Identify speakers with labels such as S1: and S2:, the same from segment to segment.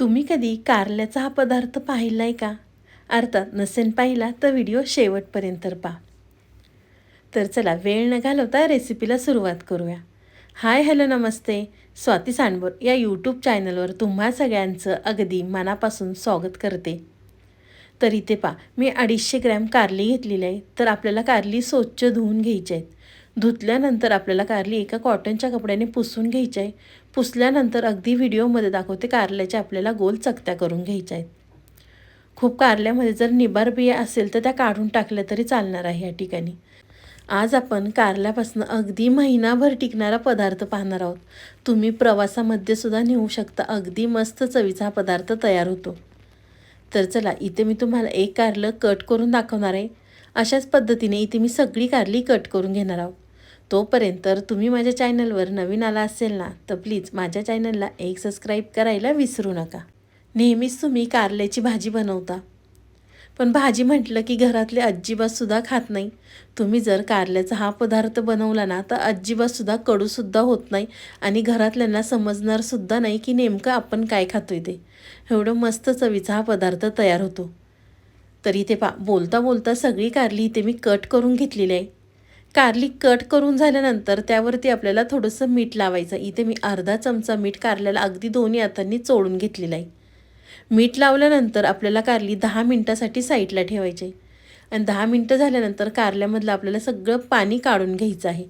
S1: तुम्ही कधी कारल्याचा हा पदार्थ पाहिला आहे का? अर्थात नसेन पाहिला तर व्हिडिओ शेवटपर्यंत पहा. तर चला वेळ न घालवता रेसिपीला सुरुवात करूया. हाय हॅलो नमस्ते. स्वाती सांडबोर या यूट्यूब चॅनलवर तुम्हा सगळ्यांचं अगदी मनापासून स्वागत करते. तर इथे पा मी अडीचशे ग्रॅम कारली घेतलेली आहे. तर आपल्याला कारली स्वच्छ धुवून घ्यायची आहेत. धुतल्यानंतर आपल्याला कारली एका कॉटनच्या कपड्याने पुसून घ्यायची आहे. पुसल्यानंतर अगदी व्हिडिओमध्ये दाखवते कारल्याच्या आपल्याला गोल चकत्या करून घ्यायच्या आहेत. खूप कारल्यामध्ये जर निबार बिया असेल तर त्या काढून टाकल्या तरी चालणार आहे या ठिकाणी. आज आपण कारल्यापासून अगदी महिनाभर टिकणारा पदार्थ पाहणार आहोत. तुम्ही प्रवासामध्ये सुद्धा नेऊ शकता. अगदी मस्त चवीचा हा पदार्थ तयार होतो. तर चला इथे मी तुम्हाला एक कारलं कट करून दाखवणार आहे. अशाच पद्धतीने इथे मी सगळी कारली कट करून घेणार आहोत. तोपर्यंत तर तुम्ही माझ्या चॅनलवर नवीन आला असेल ना तर प्लीज माझ्या चॅनलला एक सबस्क्राईब करायला विसरू नका. नेहमीच तुम्ही कारल्याची भाजी बनवता. पण भाजी म्हटलं की घरातले अजिबातसुद्धा खात नाही. तुम्ही जर कारल्याचा हा पदार्थ बनवला ना तर अजिबातसुद्धा कडूसुद्धा होत नाही आणि घरातल्यांना समजणारसुद्धा नाही की नेमकं आपण काय खातोय ते. एवढं मस्त चवीचा हा पदार्थ तयार होतो. तरी ते पा बोलता बोलता सगळी कारली इथे मी कट करून घेतलेली आहे. कारली कट करून झाल्यानंतर त्यावरती आपल्याला थोडंसं मीठ लावायचं. इथे मी अर्धा चमचा मीठ कारल्याला अगदी दोन्ही हातांनी चोळून घेतलेला आहे. मीठ लावल्यानंतर आपल्याला कारली दहा मिनटासाठी साईडला ठेवायची आणि दहा मिनटं झाल्यानंतर कारल्यामधलं आपल्याला सगळं पाणी काढून घ्यायचं आहे.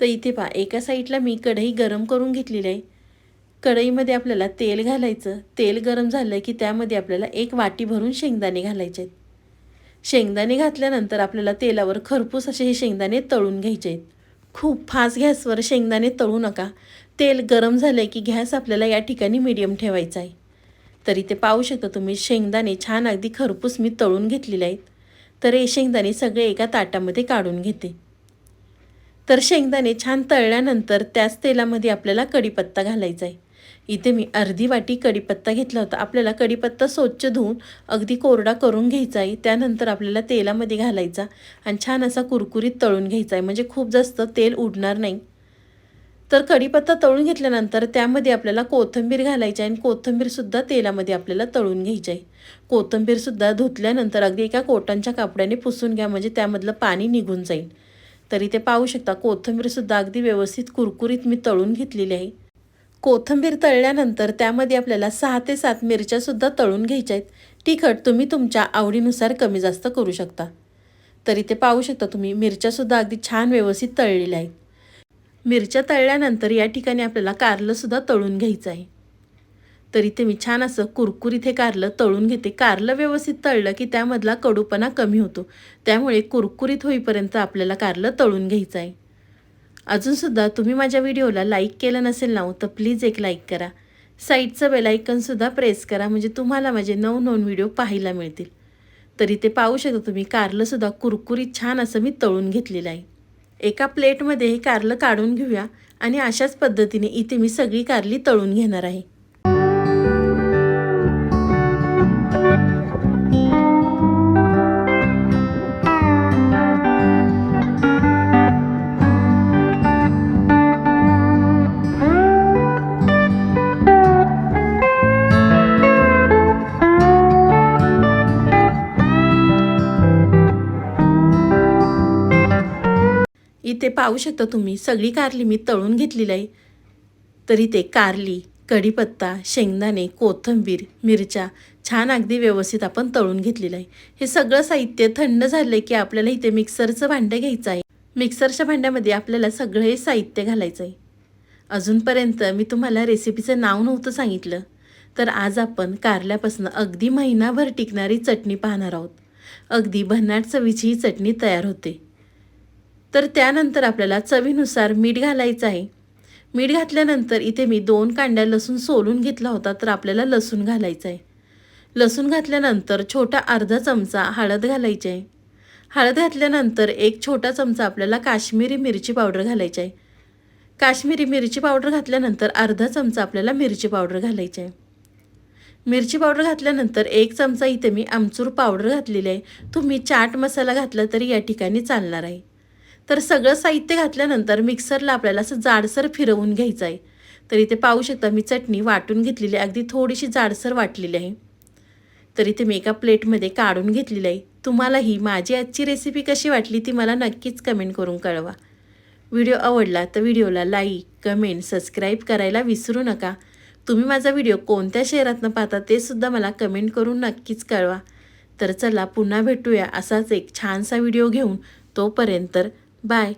S1: तर इथे पहा एका साईडला मी कढई गरम करून घेतलेली आहे. कढईमध्ये आपल्याला तेल घालायचं. तेल गरम झालं की त्यामध्ये आपल्याला एक वाटी भरून शेंगदाणे घालायचे आहेत. शेंगदाणे घातल्यानंतर आपल्याला तेलावर खरपूस असे हे शेंगदाणे तळून घ्यायचे आहेत. खूप फास्ट गॅसवर शेंगदाणे तळू नका. तेल गरम झालं की गॅस आपल्याला या ठिकाणी मीडियम ठेवायचा आहे. तरी ते पाहू शकता तुम्ही शेंगदाणे छान अगदी खरपूस मी तळून घेतलेले आहेत. तर हे शेंगदाणे सगळे एका ताटामध्ये काढून घेते. तर शेंगदाणे छान तळल्यानंतर त्याच तेलामध्ये आपल्याला कढीपत्ता घालायचा आहे. इथे मी अर्धी वाटी कढीपत्ता घेतला होता. आपल्याला कढीपत्ता स्वच्छ धुवून अगदी कोरडा करून घ्यायचा आहे त्यानंतर आपल्याला तेलामध्ये घालायचा आणि छान असा कुरकुरीत तळून घ्यायचा आहे म्हणजे खूप जास्त तेल उडणार नाही. तर कढीपत्ता तळून घेतल्यानंतर त्यामध्ये आपल्याला कोथिंबीर घालायची आहे आणि कोथिंबीरसुद्धा तेलामध्ये आपल्याला तळून घ्यायची आहे कोथिंबीरसुद्धा धुतल्यानंतर अगदी एका कोटांच्या कापड्याने पुसून घ्या. म्हणजे त्यामधलं पाणी निघून जाईल. तरी ते पाहू शकता कोथिंबीरसुद्धा अगदी व्यवस्थित कुरकुरीत मी तळून घेतलेली आहे. कोथिंबीर तळल्यानंतर त्यामध्ये आपल्याला सहा ते सात मिरच्यासुद्धा तळून घ्यायच्या आहेत. तिखट तुम्ही तुमच्या आवडीनुसार कमी जास्त करू शकता. तरी ते पाहू शकता तुम्ही मिरच्यासुद्धा अगदी छान व्यवस्थित तळलेल्या आहेत. मिरच्या तळल्यानंतर या ठिकाणी आपल्याला कारलंसुद्धा तळून घ्यायचं आहे. तर इथे मी छान असं कुरकुरीत हे कारलं तळून घेते. कारलं व्यवस्थित तळलं की त्यामधला कडूपणा कमी होतो. त्यामुळे कुरकुरीत होईपर्यंत आपल्याला कारलं तळून घ्यायचं आहे. अजूनसुद्धा तुम्ही माझ्या व्हिडिओला लाईक केलं नसेल ना हो, तर प्लीज एक लाईक करा. साईडचं बेलायकनसुद्धा प्रेस करा म्हणजे तुम्हाला माझे नवनवीन व्हिडिओ पाहायला मिळतील. तरी ते पाहू शकता तुम्ही कारलंसुद्धा कुरकुरीत छान असं मी तळून घेतलेलं आहे. एका प्लेटमध्ये हे कारलं काढून घेऊया आणि अशाच पद्धतीने इथे मी सगळी कारली तळून घेणार आहे. इथे पाहू शकता तुम्ही सगळी कारली मी तळून घेतलेली आहे. तर इथे कारली कढीपत्ता शेंगदाणे कोथिंबीर मिरच्या छान अगदी व्यवस्थित आपण तळून घेतलेलं आहे. हे सगळं साहित्य थंड झालं आहे की आपल्याला इथे मिक्सरचं भांडं घ्यायचं आहे. मिक्सरच्या भांड्यामध्ये आपल्याला सगळं हे साहित्य घालायचं आहे. अजूनपर्यंत मी तुम्हाला रेसिपीचं नाव नव्हतं सांगितलं तर आज आपण कारल्यापासून अगदी महिनाभर टिकणारी चटणी पाहणार आहोत. अगदी भन्नाट चवीची ही चटणी तयार होते. तर त्यानंतर आपल्याला चवीनुसार मीठ घालायचं आहे. मीठ घातल्यानंतर इथे मी दोन कांड्या लसूण सोलून घेतला होता तर आपल्याला लसूण घालायचं आहे. लसूण घातल्यानंतर छोटा अर्धा चमचा हळद घालायची आहे. हळद घातल्यानंतर एक छोटा चमचा आपल्याला काश्मीरी मिरची पावडर घालायची आहे. काश्मीरी मिरची पावडर घातल्यानंतर अर्धा चमचा आपल्याला मिरची पावडर घालायची आहे. मिरची पावडर घातल्यानंतर एक चमचा इथे मी आमचूर पावडर घातलेली आहे. तुम्ही चाट मसाला घातला तरी या ठिकाणी चालणार आहे. तर सगळं साहित्य घातल्यानंतर मिक्सरला आपल्याला असं जाडसर फिरवून घ्यायचं आहे तर इथे पाहू शकता मी चटणी वाटून घेतलेली आहे. अगदी थोडीशी जाडसर वाटलेली आहे. तर इथे मी एका प्लेटमध्ये काढून घेतलेली आहे. तुम्हाला ही माझी आजची रेसिपी कशी वाटली ती मला नक्कीच कमेंट करून कळवा. व्हिडिओ आवडला तर व्हिडिओला लाईक कमेंट सबस्क्राईब करायला विसरू नका. तुम्ही माझा व्हिडिओ कोणत्या शहरातनं पाहता ते सुद्धा मला कमेंट करून नक्कीच कळवा. तर चला पुन्हा भेटूया असाच एक छानसा व्हिडिओ घेऊन. तोपर्यंत बाय